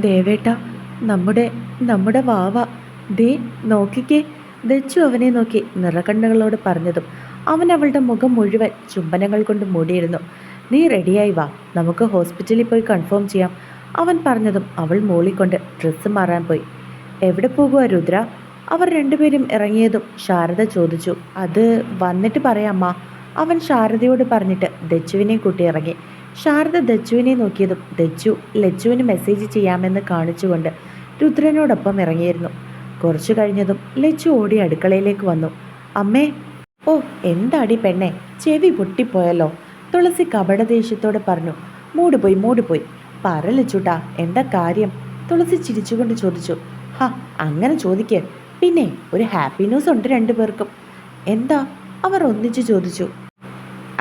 ദേവേട്ട നമ്മുടെ നമ്മുടെ വാവ. ദേ നോക്കിക്കേ. ദച്ചു അവനെ നോക്കി നിറകണ്ണുകളോട് പറഞ്ഞതും അവൻ അവളുടെ മുഖം മുഴുവൻ ചുംബനങ്ങൾ കൊണ്ട് മൂടിയിരുന്നു. നീ റെഡിയായി വാ. നമുക്ക് ഹോസ്പിറ്റലിൽ പോയി കൺഫേം ചെയ്യാം. അവൻ പറഞ്ഞതും അവൾ മൂളിക്കൊണ്ട് ഡ്രസ്സ് മാറാൻ പോയി. എവിടെ പോകുക രുദ്ര? അവർ രണ്ടുപേരും ഇറങ്ങിയതും ശാരദ ചോദിച്ചു. അത് വന്നിട്ട് പറയാമ്മ അവൻ ശാരദയോട് പറഞ്ഞിട്ട് ദച്ചുവിനെ കൂട്ടി ഇറങ്ങി. ശാരദ ദച്ചുവിനെ നോക്കിയതും ദജ്ജു ലച്ചുവിന് മെസ്സേജ് ചെയ്യാമെന്ന് കാണിച്ചുകൊണ്ട് രുദ്രനോടൊപ്പം ഇറങ്ങിയിരുന്നു. കുറച്ചു കഴിഞ്ഞതും ലച്ചു ഓടി അടുക്കളയിലേക്ക് വന്നു. അമ്മേ ഓ എന്താടി പെണ്ണെ? ചെവി പൊട്ടിപ്പോയല്ലോ. തുളസി കപടദേഷ്യത്തോടെ പറഞ്ഞു. മൂട് പോയി മൂട് പോയി പറ ലച്ചുട്ടാ എന്താ കാര്യം? തുളസി ചിരിച്ചുകൊണ്ട് ചോദിച്ചു. ഹാ അങ്ങനെ ചോദിക്കേ. പിന്നെ ഒരു ഹാപ്പി ന്യൂസ് ഉണ്ട് രണ്ടുപേർക്കും. എന്താ? അവർ ഒന്നിച്ചു ചോദിച്ചു.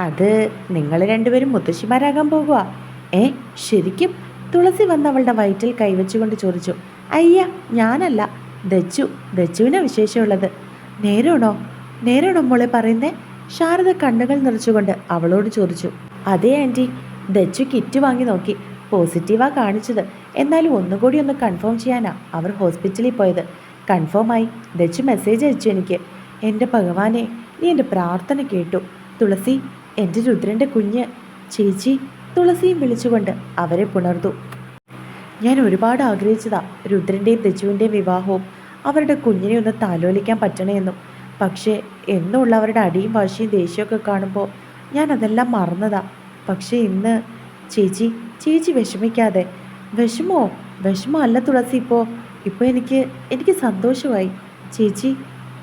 അത് നിങ്ങൾ രണ്ടുപേരും മുത്തശ്ശിമാരാകാൻ പോകുക ഏ ശരിക്കും? തുളസി വന്ന് അവളുടെ വയറ്റിൽ കൈവച്ചുകൊണ്ട് ചോദിച്ചു അയ്യ ഞാനല്ല. ദച്ചു ദച്ചുവിനാ വിശേഷമുള്ളത്. നേരോണോ? നേരോണോ മോളെ പറയുന്നേ? ശാരദ കണ്ണുകൾ നിറച്ചുകൊണ്ട് അവളോട് ചോദിച്ചു അതെ ആന്റി ദച്ചു കിറ്റ് വാങ്ങി നോക്കി. പോസിറ്റീവാ കാണിച്ചത്. എന്നാലും ഒന്നുകൂടി ഒന്ന് കൺഫേം ചെയ്യാനാ. അവർ ഹോസ്പിറ്റലിൽ പോയത്. കൺഫേമായി ദച്ചു മെസ്സേജ് അയച്ചു എനിക്ക്. എന്റെ ഭഗവാനെ നീ എന്റെ പ്രാർത്ഥന കേട്ടു. തുളസി എന്റെ രുദ്രന്റെ കുഞ്ഞ് ചേച്ചി തുളസിയും വിളിച്ചുകൊണ്ട് അവരെ പുണർന്നു. ഞാൻ ഒരുപാട് ആഗ്രഹിച്ചതാ രുദ്രന്റെയും തെജുവിന്റെയും വിവാഹവും അവരുടെ കുഞ്ഞിനെ ഒന്ന് താലോലിക്കാൻ പറ്റണമെന്നും പക്ഷേ എന്നുള്ള അവരുടെ അടിയും വാശിയും ദേഷ്യമൊക്കെ കാണുമ്പോൾ ഞാൻ അതെല്ലാം മറന്നതാ. പക്ഷേ ഇന്ന് ചേച്ചി ചേച്ചി വിഷമിക്കാതെ വിഷമോ? വിഷമോ അല്ല തുളസി ഇപ്പോൾ ഇപ്പോൾ എനിക്ക് എനിക്ക് സന്തോഷമായി. ചേച്ചി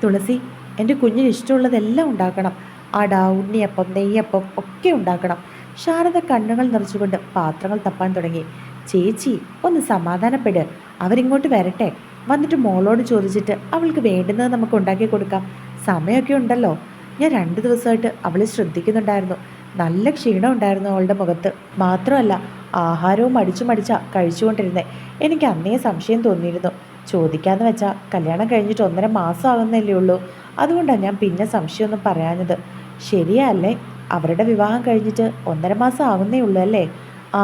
തുളസി എന്റെ കുഞ്ഞിന് ഇഷ്ടമുള്ളതെല്ലാം ഉണ്ടാക്കണം. അട ഉണ്ണിയപ്പം നെയ്യപ്പം ഒക്കെ ഉണ്ടാക്കണം. ശാരദ കണ്ണുകൾ നിറച്ചുകൊണ്ട് പാത്രങ്ങൾ തപ്പാൻ തുടങ്ങി. ചേച്ചി ഒന്ന് സമാധാനപ്പെട്. അവരിങ്ങോട്ട് വരട്ടെ. വന്നിട്ട് മോളോട് ചോദിച്ചിട്ട് അവൾക്ക് വേണ്ടുന്നത് നമുക്ക് ഉണ്ടാക്കി കൊടുക്കാം. സമയമൊക്കെ ഉണ്ടല്ലോ. ഞാൻ രണ്ട് ദിവസമായിട്ട് അവളെ ശ്രദ്ധിക്കുന്നുണ്ടായിരുന്നു. നല്ല ക്ഷീണം ഉണ്ടായിരുന്നു അവളുടെ മുഖത്ത്. മാത്രമല്ല ആഹാരവും മടിച്ചു മടിച്ചാ കഴിച്ചുകൊണ്ടിരുന്നത് എനിക്ക് അന്നേ സംശയം തോന്നിയിരുന്നു. ചോദിക്കാന്ന് വെച്ചാൽ കല്യാണം കഴിഞ്ഞിട്ട് ഒന്നര മാസം ആകുന്നല്ലേ ഉള്ളൂ. അതുകൊണ്ടാണ് ഞാൻ പിന്നെ സംശയമൊന്നും പറയാഞ്ഞത്. ശരിയല്ലേ? അവരുടെ വിവാഹം കഴിഞ്ഞിട്ട് ഒന്നര മാസം ആകുന്നേ ഉള്ളൂ അല്ലേ? ആ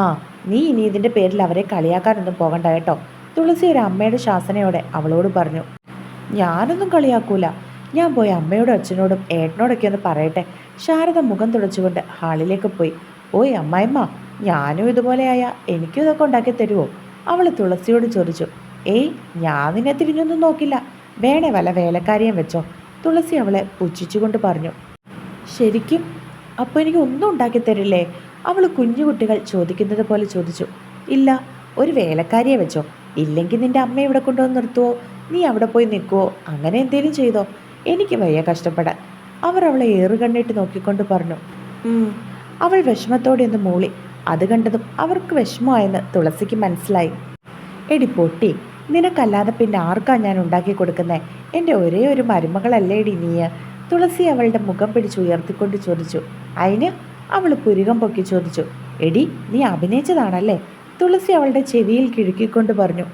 നീ ഇനി ഇതിന്റെ പേരിൽ അവരെ കളിയാക്കാനൊന്നും പോകണ്ട കേട്ടോ. തുളസി ഒരു അമ്മയുടെ ശാസനയോടെ അവളോട് പറഞ്ഞു ഞാനൊന്നും കളിയാക്കൂല. ഞാൻ പോയി അമ്മയോടും അച്ഛനോടും ഏട്ടനോടൊക്കെ ഒന്ന് പറയട്ടെ. ശാരദ മുഖം തുടച്ചുകൊണ്ട് ഹാളിലേക്ക് പോയി. ഓയ് അമ്മായിമ്മ ഞാനും ഇതുപോലെയായ എനിക്കും ഇതൊക്കെ ഉണ്ടാക്കി തരുമോ അവൾ തുളസിയോട് ചോദിച്ചു ഏയ് ഞാൻ നിന്നെ തിരിഞ്ഞൊന്നും നോക്കില്ല. വേണേ വല്ല വേലക്കാരിയും വെച്ചോ. തുളസി അവളെ പുച്ഛിച്ചുകൊണ്ട് പറഞ്ഞു ശരിക്കും അപ്പോൾ എനിക്ക് ഒന്നും ഉണ്ടാക്കി തരില്ലേ? അവൾ കുഞ്ഞുകുട്ടികൾ ചോദിക്കുന്നത് പോലെ ചോദിച്ചു. ഇല്ല ഒരു വേലക്കാരിയെ വെച്ചോ. ഇല്ലെങ്കിൽ നിന്റെ അമ്മ ഇവിടെ കൊണ്ടുവന്ന് നിർത്തുവോ? നീ അവിടെ പോയി നിൽക്കുവോ? അങ്ങനെ എന്തേലും ചെയ്തോ? എനിക്ക് വയ്യ കഷ്ടപ്പെടാൻ. അവർ അവളെ ഏറുകണ്ണിട്ട് നോക്കിക്കൊണ്ട് പറഞ്ഞു. അവൾ വിഷമത്തോടെ ഒന്ന് മൂളി. അത് കണ്ടതും അവർക്ക് വിഷമമായെന്ന് തുളസിക്ക് മനസ്സിലായി. എടി പൊട്ടി നിനക്കല്ലാതെ പിന്നെ ആർക്കാ ഞാൻ ഉണ്ടാക്കി കൊടുക്കുന്നത് എന്റെ ഒരേ ഒരു മരുമകളല്ലേടി നീ തുളസി അവളുടെ മുഖം പിടിച്ച് ഉയർത്തിക്കൊണ്ട് ചോദിച്ചു അതിന് അവൾ പുരുകം പൊക്കി ചോദിച്ചു എടി നീ അഭിനയിച്ചതാണല്ലേ? തുളസി അവളുടെ ചെവിയിൽ കിഴുക്കിക്കൊണ്ട് പറഞ്ഞു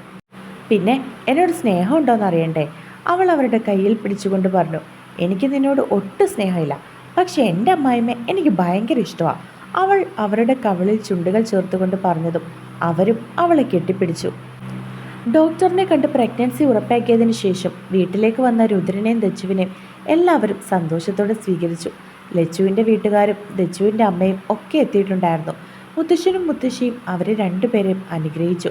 പിന്നെ എന്നോട് സ്നേഹമുണ്ടോയെന്ന് അറിയണ്ടേ അവൾ അവരുടെ കയ്യിൽ പിടിച്ചുകൊണ്ട് പറഞ്ഞു എനിക്ക് നിന്നോട് ഒട്ടും സ്നേഹമില്ല പക്ഷേ എന്റെ അമ്മായിമ്മ എനിക്ക് ഭയങ്കര ഇഷ്ടമാണ് അവൾ അവരുടെ കവളിൽ ചുണ്ടുകൾ ചേർത്തുകൊണ്ട് പറഞ്ഞതും അവരും അവളെ കെട്ടിപ്പിടിച്ചു. ഡോക്ടറിനെ കണ്ട് പ്രഗ്നൻസി ഉറപ്പാക്കിയതിന് ശേഷം വീട്ടിലേക്ക് വന്ന രുദ്രനെയും ദച്ചുവിനെയും എല്ലാവരും സന്തോഷത്തോടെ സ്വീകരിച്ചു. ലച്ചുവിന്റെ വീട്ടുകാരും ദച്ചുവിന്റെ അമ്മയും ഒക്കെ എത്തിയിട്ടുണ്ടായിരുന്നു. മുത്തശ്ശനും മുത്തശ്ശിയും അവരെ രണ്ടുപേരെയും അനുഗ്രഹിച്ചു.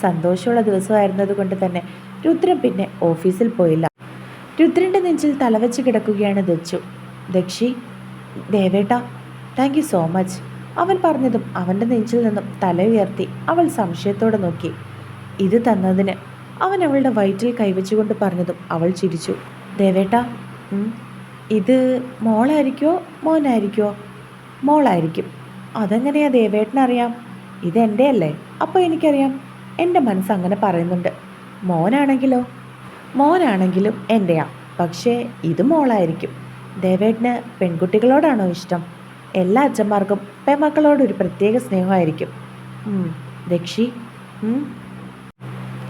സന്തോഷമുള്ള ദിവസമായിരുന്നതുകൊണ്ട് തന്നെ രുദ്രൻ പിന്നെ ഓഫീസിൽ പോയില്ല. രുദ്രന്റെ നെഞ്ചിൽ തലവെച്ച് കിടക്കുകയാണ് ദച്ചു. ദക്ഷി ദേവേട്ട താങ്ക് യു സോ മച്ച് അവൻ പറഞ്ഞതും അവന്റെ നെഞ്ചിൽ നിന്നും തല ഉയർത്തി അവൾ സംശയത്തോടെ നോക്കി. ഇത് തന്നതിന് അവൻ അവളുടെ വയറ്റിൽ കൈവച്ചുകൊണ്ട് പറഞ്ഞതും അവൾ ചിരിച്ചു. ദേവേട്ട ഇത് മോളായിരിക്കോ മോനായിരിക്കോ? മോളായിരിക്കും. അതെങ്ങനെയാ ദേവേട്ടനറിയാം? ഇതെന്റെ അല്ലേ അപ്പോൾ എനിക്കറിയാം. എന്റെ മനസ്സ് അങ്ങനെ പറയുന്നുണ്ട്. മോനാണെങ്കിലോ? മോനാണെങ്കിലും എന്റെയാ പക്ഷേ ഇത് മോളായിരിക്കും. ദേവേട്ടന് പെൺകുട്ടികളോടാണോ ഇഷ്ടം? എല്ലാ അച്ഛന്മാർക്കും പെൺമക്കളോടൊരു പ്രത്യേക സ്നേഹമായിരിക്കും. ഉം,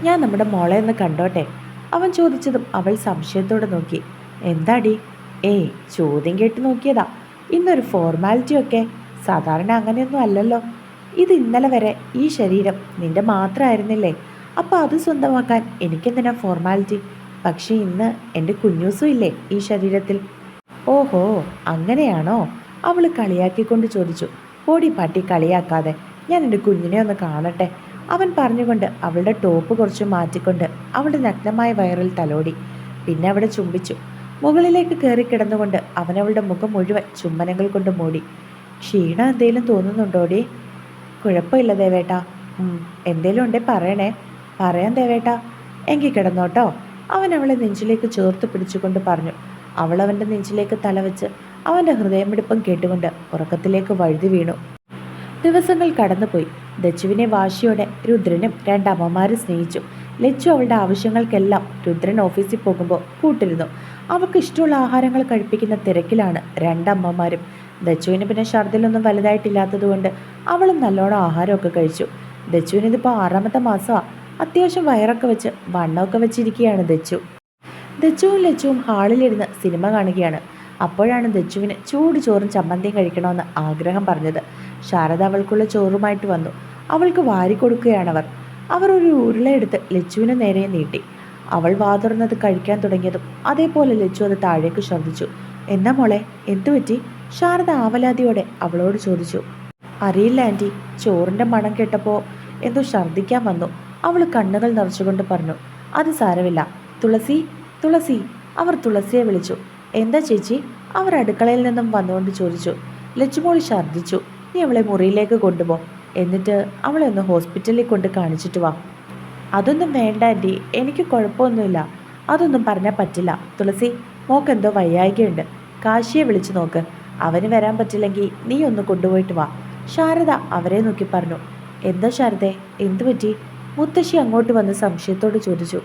ഞാൻ നമ്മുടെ മോളെ ഒന്ന് കണ്ടോട്ടെ? അവൻ ചോദിച്ചതും അവൾ സംശയത്തോടെ നോക്കി. എന്താടി? ഏയ് ചോദ്യം കേട്ട് നോക്കിയതാ. ഇന്നൊരു ഫോർമാലിറ്റി ഒക്കെ. സാധാരണ അങ്ങനെയൊന്നും അല്ലല്ലോ. ഇത് ഇന്നലെ വരെ ഈ ശരീരം നിന്റെ മാത്രമായിരുന്നില്ലേ? അപ്പോൾ അത് സ്വന്തമാക്കാൻ എനിക്കെന്തിനാ ഫോർമാലിറ്റി പക്ഷേ ഇന്ന് എന്റെ കുഞ്ഞൂസും ഇല്ലേ ഈ ശരീരത്തിൽ? ഓഹോ അങ്ങനെയാണോ? അവൾ കളിയാക്കിക്കൊണ്ട് ചോദിച്ചു. ഓടി പാട്ടി കളിയാക്കാതെ. ഞാൻ എന്റെ കുഞ്ഞിനെ ഒന്ന് കാണട്ടെ. അവൻ പറഞ്ഞുകൊണ്ട് അവളുടെ ടോപ്പ് കുറച്ച് മാറ്റിക്കൊണ്ട് അവളുടെ നഗ്നമായ വയറിൽ തലോടി. പിന്നെ അവിടെ ചുംബിച്ചു. മുകളിലേക്ക് കയറി കിടന്നുകൊണ്ട് അവൻ അവളുടെ മുഖം മുഴുവൻ ചുംബനങ്ങൾ കൊണ്ട് മൂടി. ക്ഷീണ എന്തേലും തോന്നുന്നുണ്ടോടി കുഴപ്പമില്ല ദേവേട്ടാ. എന്തേലും ഉണ്ടേ പറയണേ. പറയാൻ ദേവേട്ടാ. എങ്കിൽ കിടന്നോട്ടോ. അവൻ അവളെ നെഞ്ചിലേക്ക് ചേർത്ത് പിടിച്ചുകൊണ്ട് പറഞ്ഞു. അവൾ അവന്റെ നെഞ്ചിലേക്ക് തലവെച്ച് അവന്റെ ഹൃദയമിടിപ്പം കേട്ടുകൊണ്ട് ഉറക്കത്തിലേക്ക് വഴുതി വീണു. ദിവസങ്ങൾ കടന്നുപോയി. ദച്ചുവിനെ വാശിയോടെ രുദ്രനും രണ്ടമ്മമാരും സ്നേഹിച്ചു. ലച്ചു അവളുടെ ആവശ്യങ്ങൾക്കെല്ലാം രുദ്രൻ ഓഫീസിൽ പോകുമ്പോൾ കൂട്ടിരുന്നു. അവൾക്ക് ഇഷ്ടമുള്ള ആഹാരങ്ങൾ കഴിപ്പിക്കുന്ന തിരക്കിലാണ് രണ്ടമ്മമാരും. ദച്ചുവിന് പിന്നെ ഛർദിലൊന്നും വലുതായിട്ടില്ലാത്തതുകൊണ്ട് അവളും നല്ലോണം ആഹാരമൊക്കെ കഴിച്ചു. ദച്ചുവിന് ഇതിപ്പോൾ ആറാമത്തെ മാസമാണ് അത്യാവശ്യം വയറൊക്കെ വെച്ച് വണ്ണമൊക്കെ വെച്ചിരിക്കുകയാണ് ദച്ചു. ദച്ചുവും ലച്ചുവും ഹാളിലിരുന്ന് സിനിമ കാണുകയാണ്. അപ്പോഴാണ് ദച്ചുവിന് ചൂട് ചോറും ചമ്മന്തിയും കഴിക്കണമെന്ന് ആഗ്രഹം പറഞ്ഞത്. ശാരദ അവൾക്കുള്ള ചോറുമായിട്ട് വന്നു. അവൾക്ക് വാരിക്കൊടുക്കുകയാണവർ അവർ ഒരു ഉരുളയെടുത്ത് ലച്ചുവിന് നേരെ നീട്ടി. അവൾ വാതുറന്നത് കഴിക്കാൻ തുടങ്ങിയതും അതേപോലെ ലച്ചു അത് താഴേക്ക് ശ്രദ്ധിച്ചു. എന്നാ മോളെ എന്തു പറ്റി? ശാരദ ആവലാതിയോടെ അവളോട് ചോദിച്ചു. അറിയില്ല ആന്റി ചോറിന്റെ മണം കേട്ടപ്പോൾ എന്തോ ഛർദ്ദിക്കാൻ വന്നു. അവൾ കണ്ണുകൾ നിറച്ചുകൊണ്ട് പറഞ്ഞു. അത് സാരമില്ല. തുളസി തുളസി. അവർ തുളസിയെ വിളിച്ചു. എന്താ ചേച്ചി? അവർ അടുക്കളയിൽ നിന്നും വന്നുകൊണ്ട് ചോദിച്ചു. ലച്ചുമോൾ ഛർദ്ദിച്ചു. നീ അവളെ മുറിയിലേക്ക് കൊണ്ടുപോ. എന്നിട്ട് അവളെ ഒന്ന് ഹോസ്പിറ്റലിൽ കൊണ്ട് കാണിച്ചിട്ട് വാ. അതൊന്നും വേണ്ട ആന്റി എനിക്ക് കുഴപ്പമൊന്നുമില്ല. അതൊന്നും പറഞ്ഞാൽ പറ്റില്ല. തുളസി മോക്കെന്തോ വയ്യായികയുണ്ട്. കാശിയെ വിളിച്ചു നോക്ക്. അവന് വരാൻ പറ്റില്ലെങ്കിൽ നീ ഒന്ന് കൊണ്ടുപോയിട്ട് വാ. ശാരദ അവരെ നോക്കി പറഞ്ഞു. എന്താ ശാരദേ? എന്തു പറ്റി? മുത്തശ്ശി അങ്ങോട്ട് വന്ന് സംശയത്തോട് ചോദിച്ചു.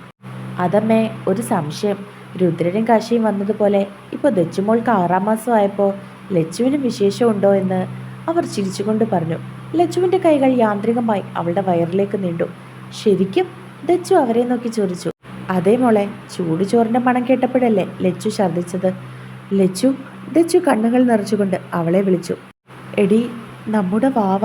അതമ്മേ ഒരു സംശയം. രുദ്രനും കാശിയും വന്നതുപോലെ ഇപ്പോൾ ദച്ചുമോൾക്ക് ആറാം മാസമായപ്പോൾ ലച്ചുവിന് വിശേഷമുണ്ടോ എന്ന് അവർ ചിരിച്ചുകൊണ്ട് പറഞ്ഞു ലച്ചുവിന്റെ കൈകൾ യാന്ത്രികമായി അവളുടെ വയറിലേക്ക് നീണ്ടു. ശരിക്കും ദച്ചു അവരെ നോക്കി ചോദിച്ചു അതേ മോളെ ചൂട് ചോറിന്റെ മണം കേട്ടപ്പോഴല്ലേ ലച്ചു ഛർദ്ദിച്ചത്? ലച്ചു ദച്ചു കണ്ണുകൾ നിറച്ചുകൊണ്ട് അവളെ വിളിച്ചു എടി നമ്മുടെ വാവ.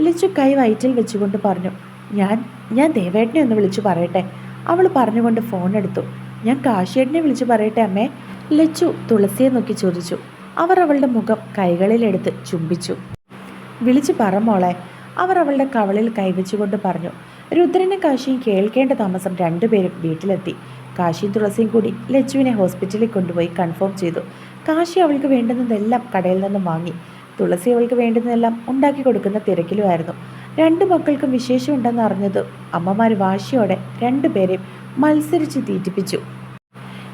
ലച്ചു കൈ വയറ്റിൽ വെച്ചുകൊണ്ട് പറഞ്ഞു ഞാൻ ഞാൻ ദേവേട്ടനെ ഒന്ന് വിളിച്ചു പറയട്ടെ. അവൾ പറഞ്ഞുകൊണ്ട് ഫോൺ എടുത്തു ഞാൻ കാശിയേട്ടനെ വിളിച്ചു പറയട്ടെ അമ്മേ. ലച്ചു തുളസിയെ നോക്കി ചോദിച്ചു അവർ അവളുടെ മുഖം കൈകളിലെടുത്ത് ചുംബിച്ചു. വിളിച്ചു പറ മോളെ. അവർ അവളുടെ കവളിൽ കൈവച്ചുകൊണ്ട് പറഞ്ഞു രുദ്രനും കാശിയും കേൾക്കേണ്ട താമസം രണ്ടുപേരും വീട്ടിലെത്തി. കാശിയും തുളസിയും കൂടി ലച്ചുവിനെ ഹോസ്പിറ്റലിൽ കൊണ്ടുപോയി കൺഫേം ചെയ്തു. കാശി അവൾക്ക് വേണ്ടുന്നതെല്ലാം കടയിൽ നിന്നും വാങ്ങി. തുളസി അവൾക്ക് വേണ്ടുന്നതെല്ലാം ഉണ്ടാക്കി കൊടുക്കുന്ന തിരക്കിലുമായിരുന്നു. രണ്ടു മക്കൾക്കും വിശേഷമുണ്ടെന്ന് അറിഞ്ഞത് അമ്മമാർ വാശിയോടെ രണ്ടുപേരെയും മത്സരിച്ച് തീറ്റിപ്പിച്ചു.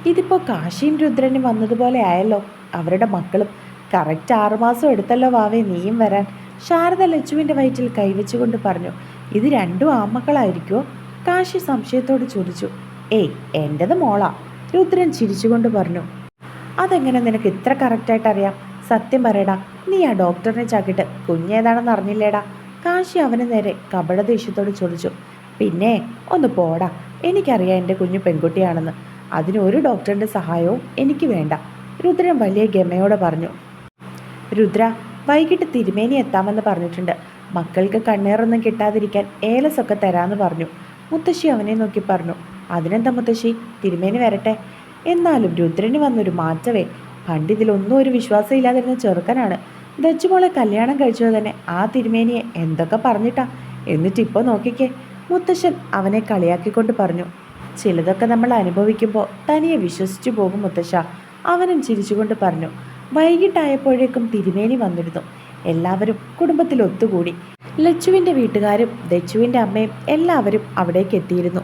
ഇതിപ്പോൾ കാശിയും രുദ്രനും വന്നതുപോലെ ആയല്ലോ. അവരുടെ മക്കളും കറക്റ്റ് ആറുമാസം എടുത്തല്ലോ വാവേ നീയും വരാൻ. ശാരദ ലച്ചുവിന്റെ വയറ്റിൽ കൈവച്ചുകൊണ്ട് പറഞ്ഞു ഇത് രണ്ടും ആമക്കളായിരിക്കുമോ കാശി സംശയത്തോട് ചോദിച്ചു ഏയ് എന്റെത് മോളാ. രുദ്രൻ ചിരിച്ചുകൊണ്ട് പറഞ്ഞു അതെങ്ങനെ നിനക്ക് ഇത്ര കറക്റ്റായിട്ട് അറിയാം? സത്യം പറയടാ നീ ആ ഡോക്ടറിനെ ചാക്കിട്ട് കുഞ്ഞേതാണെന്ന് അറിഞ്ഞില്ലേടാ? കാശി അവന് നേരെ കപട ദേഷ്യത്തോട് ചോദിച്ചു പിന്നെ ഒന്ന് പോടാ എനിക്കറിയാം എന്റെ കുഞ്ഞു പെൺകുട്ടിയാണെന്ന്. അതിന് ഒരു ഡോക്ടറിന്റെ സഹായവും എനിക്ക് വേണ്ട. രുദ്രൻ വലിയ ഗമയോടെ പറഞ്ഞു രുദ്ര വൈകിട്ട് തിരുമേനി എത്താമെന്ന് പറഞ്ഞിട്ടുണ്ട്. മക്കൾക്ക് കണ്ണേറൊന്നും കിട്ടാതിരിക്കാൻ ഏലസൊക്കെ തരാമെന്ന് പറഞ്ഞു. മുത്തശ്ശി അവനെ നോക്കി പറഞ്ഞു അതിനെന്താ മുത്തശ്ശി? തിരുമേനി വരട്ടെ. എന്നാലും രുദ്രന് വന്നൊരു മാറ്റവേ പണ്ടിതിലൊന്നും ഒരു വിശ്വാസം ഇല്ലാതിരുന്ന ചെറുക്കനാണ്. ദച്ചുമോളെ കല്യാണം കഴിച്ചത് തന്നെ ആ തിരുമേനിയെ എന്തൊക്കെ പറഞ്ഞിട്ടാ? എന്നിട്ട് ഇപ്പോൾ നോക്കിക്കേ. മുത്തശ്ശൻ അവനെ കളിയാക്കിക്കൊണ്ട് പറഞ്ഞു ചിലതൊക്കെ നമ്മൾ അനുഭവിക്കുമ്പോൾ തനിയെ വിശ്വസിച്ചു പോകും മുത്തശ്ശ. അവനും ചിരിച്ചുകൊണ്ട് പറഞ്ഞു വൈകിട്ടായപ്പോഴേക്കും തിരുമേനി വന്നിരുന്നു. എല്ലാവരും കുടുംബത്തിൽ ഒത്തുകൂടി. ലച്ചുവിന്റെ വീട്ടുകാരും ദച്ചുവിന്റെ അമ്മയും എല്ലാവരും അവിടേക്ക് എത്തിയിരുന്നു.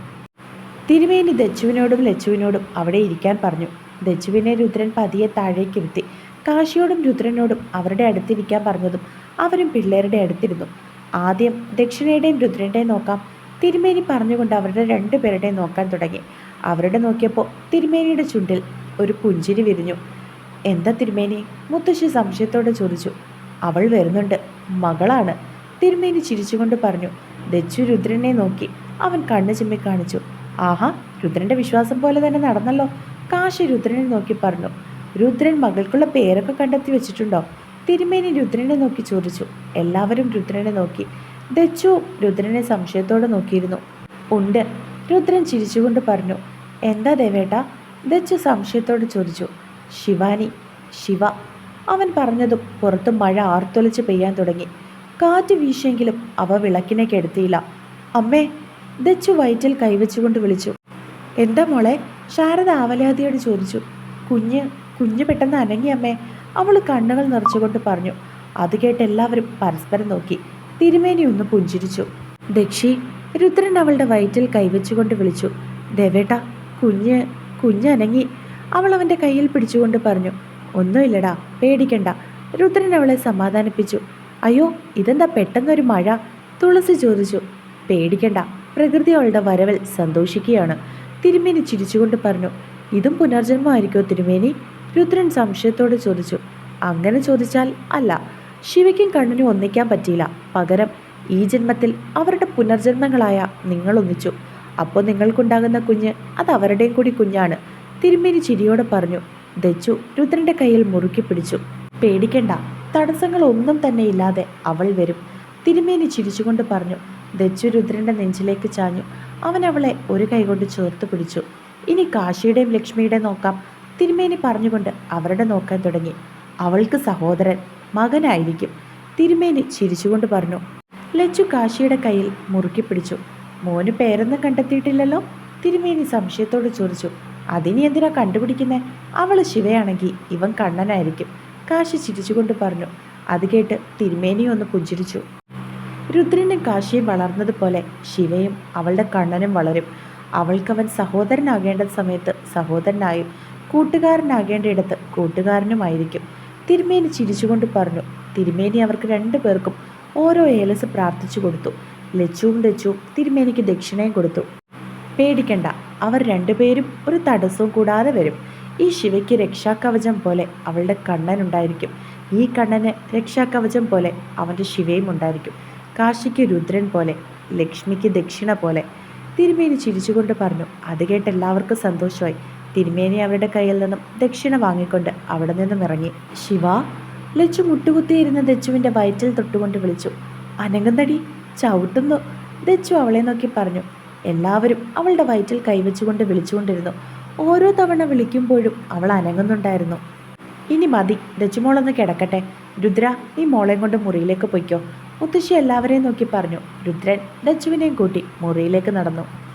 തിരുമേനി ദച്ചുവിനോടും ലച്ചുവിനോടും അവിടെ ഇരിക്കാൻ പറഞ്ഞു. ദച്ചുവിനെ രുദ്രൻ പതിയെ താഴേക്ക് ഇരുത്തി. കാശിയോടും രുദ്രനോടും അവരുടെ അടുത്തിരിക്കാൻ പറഞ്ഞതും അവരും പിള്ളേരുടെ അടുത്തിരുന്നു. ആദ്യം ദക്ഷിണയുടെയും രുദ്രന്റെയും നോക്കാം. തിരുമേനി പറഞ്ഞുകൊണ്ട് അവരുടെ രണ്ടുപേരുടെയും നോക്കാൻ തുടങ്ങി. അവരുടെ നോക്കിയപ്പോൾ തിരുമേനിയുടെ ചുണ്ടിൽ ഒരു പുഞ്ചിരി വിരിഞ്ഞു. എന്താ തിരുമേനി? മുത്തശ്ശി സംശയത്തോടെ ചോദിച്ചു. അവൾ വരുന്നുണ്ട്. മകളാണ്. തിരുമേനി ചിരിച്ചുകൊണ്ട് പറഞ്ഞു. ദച്ചു രുദ്രനെ നോക്കി. അവൻ കണ്ണു ചിമ്മി കാണിച്ചു. ആഹാ രുദ്രന്റെ വിശ്വാസം പോലെ തന്നെ നടന്നല്ലോ. കാശി രുദ്രനെ നോക്കി പറഞ്ഞു. രുദ്രൻ മകൾക്കുള്ള പേരൊക്കെ കണ്ടെത്തി വെച്ചിട്ടുണ്ടോ? തിരുമേനി രുദ്രനെ നോക്കി ചോദിച്ചു. എല്ലാവരും രുദ്രനെ നോക്കി. ദച്ചു രുദ്രനെ സംശയത്തോടെ നോക്കിയിരുന്നു. ഉണ്ട്. രുദ്രൻ ചിരിച്ചുകൊണ്ട് പറഞ്ഞു. എന്താ ദേവേട്ട? ദച്ചു സംശയത്തോടെ ചോദിച്ചു. ശിവാനി ശിവ അവൻ പറഞ്ഞതും പുറത്ത് മഴ ആർത്തൊലിച്ച് പെയ്യാൻ തുടങ്ങി. കാറ്റ് വീശിയെങ്കിലും അവ വിളക്കിനെ കെടുത്തിയില്ല. അമ്മേ ദച്ചു വയറ്റിൽ കൈവച്ചുകൊണ്ട് വിളിച്ചു. എന്താ മോളെ? ശാരദ ആവലാതിയോട് ചോദിച്ചു. കുഞ്ഞ് കുഞ്ഞ് പെട്ടെന്ന് അനങ്ങി അമ്മേ. അവൾ കണ്ണുകൾ നിറച്ചുകൊണ്ട് പറഞ്ഞു. അത് കേട്ട് എല്ലാവരും പരസ്പരം നോക്കി. തിരുമേനി ഒന്ന് പുഞ്ചിരിച്ചു. ദക്ഷി രുദ്രൻ അവളുടെ വയറ്റിൽ കൈവച്ചുകൊണ്ട് വിളിച്ചു. ദേവേട്ട കുഞ്ഞ് കുഞ്ഞ് അനങ്ങി. അവൾ അവന്റെ കയ്യിൽ പിടിച്ചുകൊണ്ട് പറഞ്ഞു ഒന്നുമില്ലടാ പേടിക്കണ്ട. രുദ്രൻ അവളെ സമാധാനിപ്പിച്ചു. അയ്യോ ഇതെന്താ പെട്ടെന്നൊരു മഴ? തുളസി ചോദിച്ചു. പേടിക്കണ്ട പ്രകൃതി അവളുടെ വരവിൽ സന്തോഷിക്കുകയാണ്. തിരുമേനി ചിരിച്ചുകൊണ്ട് പറഞ്ഞു ഇതും പുനർജന്മമായിരിക്കോ തിരുമേനി? രുദ്രൻ സംശയത്തോടെ ചോദിച്ചു. അങ്ങനെ ചോദിച്ചാൽ അല്ല ശിവയ്ക്കും കണ്ണിനും ഒന്നിക്കാൻ പറ്റിയില്ല. പകരം ഈ ജന്മത്തിൽ അവരുടെ പുനർജന്മങ്ങളായ നിങ്ങൾ ഒന്നിച്ചു അപ്പോൾ നിങ്ങൾക്കുണ്ടാകുന്ന കുഞ്ഞ് അത് അവരുടെയും കൂടി കുഞ്ഞാണ്. തിരുമേനി ചിരിയോടെ പറഞ്ഞു ദച്ചു രുദ്രന്റെ കയ്യിൽ മുറുക്കി പിടിച്ചു. പേടിക്കണ്ട തടസ്സങ്ങൾ ഒന്നും തന്നെ ഇല്ലാതെ അവൾ വരും. തിരുമേനി ചിരിച്ചുകൊണ്ട് പറഞ്ഞു ദച്ചു രുദ്രന്റെ നെഞ്ചിലേക്ക് ചാഞ്ഞു. അവൻ അവളെ ഒരു കൈകൊണ്ട് ചേർത്ത് പിടിച്ചു. ഇനി കാശിയുടെയും ലക്ഷ്മിയുടെയും നോക്കാം. തിരുമേനി പറഞ്ഞുകൊണ്ട് അവരുടെ നോക്കാൻ തുടങ്ങി. അവൾക്ക് സഹോദരൻ മകനായിരിക്കും. തിരുമേനി ചിരിച്ചുകൊണ്ട് പറഞ്ഞു ലച്ചു കാശിയുടെ കയ്യിൽ മുറുക്കി പിടിച്ചു. മോന് പേരൊന്നും കണ്ടെത്തിയിട്ടില്ലല്ലോ? തിരുമേനി സംശയത്തോട് ചോദിച്ചു അതിനി എന്തിനാ അവൾ ശിവയാണെങ്കിൽ ഇവൻ കണ്ണനായിരിക്കും. കാശി ചിരിച്ചുകൊണ്ട് പറഞ്ഞു. അത് കേട്ട് തിരുമേനി ഒന്ന് പുഞ്ചിരിച്ചു. രുദ്രനും കാശിയും വളർന്നതുപോലെ ശിവയും അവളുടെ കണ്ണനും വളരും. അവൾക്കവൻ സഹോദരനാകേണ്ട സമയത്ത് സഹോദരനായും കൂട്ടുകാരനാകേണ്ടയിടത്ത് കൂട്ടുകാരനുമായിരിക്കും. തിരുമേനി ചിരിച്ചുകൊണ്ട് പറഞ്ഞു. തിരുമേനി അവർക്ക് രണ്ടു പേർക്കും ഓരോ ഏലസ് പ്രാർത്ഥിച്ചു കൊടുത്തു. ലച്ചുവും ലച്ചുവും തിരുമേനിക്ക് ദക്ഷിണയും കൊടുത്തു. പേടിക്കണ്ട. അവർ രണ്ടുപേരും ഒരു തടസ്സവും കൂടാതെ വരും. ഈ ശിവയ്ക്ക് രക്ഷാകവചം പോലെ അവളുടെ കണ്ണനുണ്ടായിരിക്കും. ഈ കണ്ണന് രക്ഷാകവചം പോലെ അവന്റെ ശിവയും ഉണ്ടായിരിക്കും. കാശിക്ക് രുദ്രൻ പോലെ ലക്ഷ്മിക്ക് ദക്ഷിണ പോലെ. തിരുമേനി ചിരിച്ചുകൊണ്ട് പറഞ്ഞു അത് കേട്ട് എല്ലാവർക്കും സന്തോഷമായി. തിരുമേനി അവരുടെ കയ്യിൽ നിന്നും ദക്ഷിണ വാങ്ങിക്കൊണ്ട് അവിടെ നിന്നും ഇറങ്ങി. ശിവ ലച്ചു മുട്ടുകുത്തിയിരുന്ന ദച്ചുവിന്റെ വയറ്റിൽ തൊട്ടുകൊണ്ട് വിളിച്ചു അനങ്ങുന്നടി ചവിട്ടുന്നു. ദച്ചു അവളെ നോക്കി പറഞ്ഞു എല്ലാവരും അവളുടെ വയറ്റിൽ കൈവച്ചുകൊണ്ട് വിളിച്ചുകൊണ്ടിരുന്നു. ഓരോ തവണ വിളിക്കുമ്പോഴും അവൾ അനങ്ങുന്നുണ്ടായിരുന്നു. ഇനി മതി ദച്ചുമോളൊന്ന് കിടക്കട്ടെ. രുദ്ര നീ മോളെയും കൊണ്ട് മുറിയിലേക്ക് പൊയ്ക്കോ. മുത്തശ്ശി എല്ലാവരെയും നോക്കി പറഞ്ഞു. രുദ്രൻ ദച്ചുവിനെയും കൂട്ടി മുറിയിലേക്ക് നടന്നു.